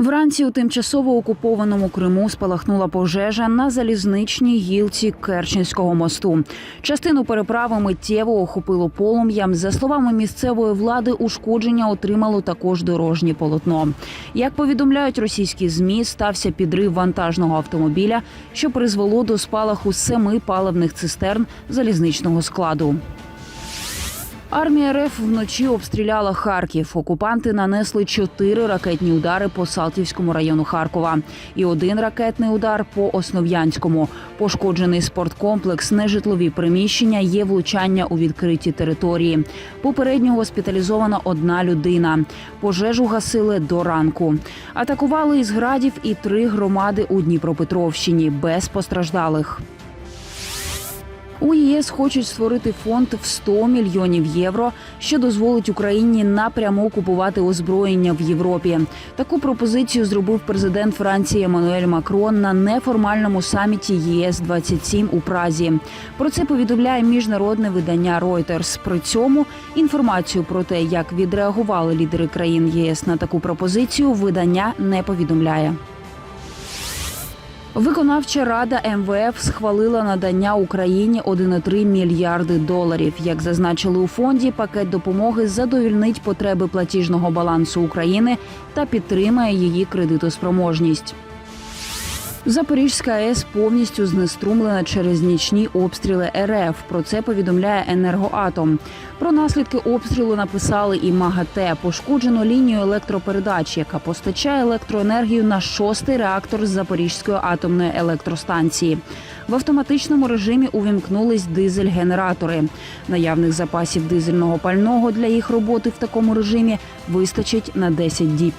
Вранці у тимчасово окупованому Криму спалахнула пожежа на залізничній гілці Керченського мосту. Частину переправи миттєво охопило полум'ям. За словами місцевої влади, ушкодження отримало також дорожнє полотно. Як повідомляють російські змі, стався підрив вантажного автомобіля, що призвело до спалаху семи паливних цистерн залізничного складу. Армія РФ вночі обстріляла Харків. Окупанти нанесли чотири ракетні удари по Салтівському району Харкова і один ракетний удар по Основ'янському. Пошкоджений спорткомплекс, нежитлові приміщення, є влучання у відкриті території. Попередньо госпіталізована одна людина. Пожежу гасили до ранку. Атакували із градів і три громади у Дніпропетровщині без постраждалих. У ЄС хочуть створити фонд в 100 мільйонів євро, що дозволить Україні напряму купувати озброєння в Європі. Таку пропозицію зробив президент Франції Еммануель Макрон на неформальному саміті ЄС 27 у Празі. Про це повідомляє міжнародне видання Reuters. При цьому інформацію про те, як відреагували лідери країн єС на таку пропозицію, видання не повідомляє. Виконавча рада МВФ схвалила надання Україні 1,3 мільярди доларів. Як зазначили у фонді, пакет допомоги задовільнить потреби платіжного балансу України та підтримає її кредитоспроможність. Запорізька АЕС повністю знеструмлена через нічні обстріли РФ. Про це повідомляє енергоатом. Про наслідки обстрілу написали і МАГАТЕ. Пошкоджено лінію електропередач, яка постачає електроенергію на шостий реактор з Запорізької атомної електростанції. В автоматичному режимі увімкнулись дизель-генератори. Наявних запасів дизельного пального для їх роботи в такому режимі вистачить на 10 діб.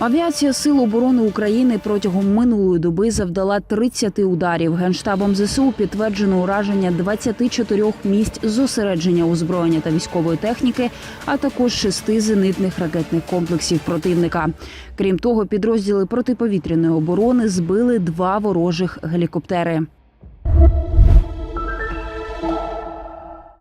Авіація Сил оборони України протягом минулої доби завдала 30 ударів. Генштабом ЗСУ підтверджено ураження 24 місць зосередження озброєння та військової техніки, а також шести зенитних ракетних комплексів противника. Крім того, підрозділи протиповітряної оборони збили два ворожих гелікоптери.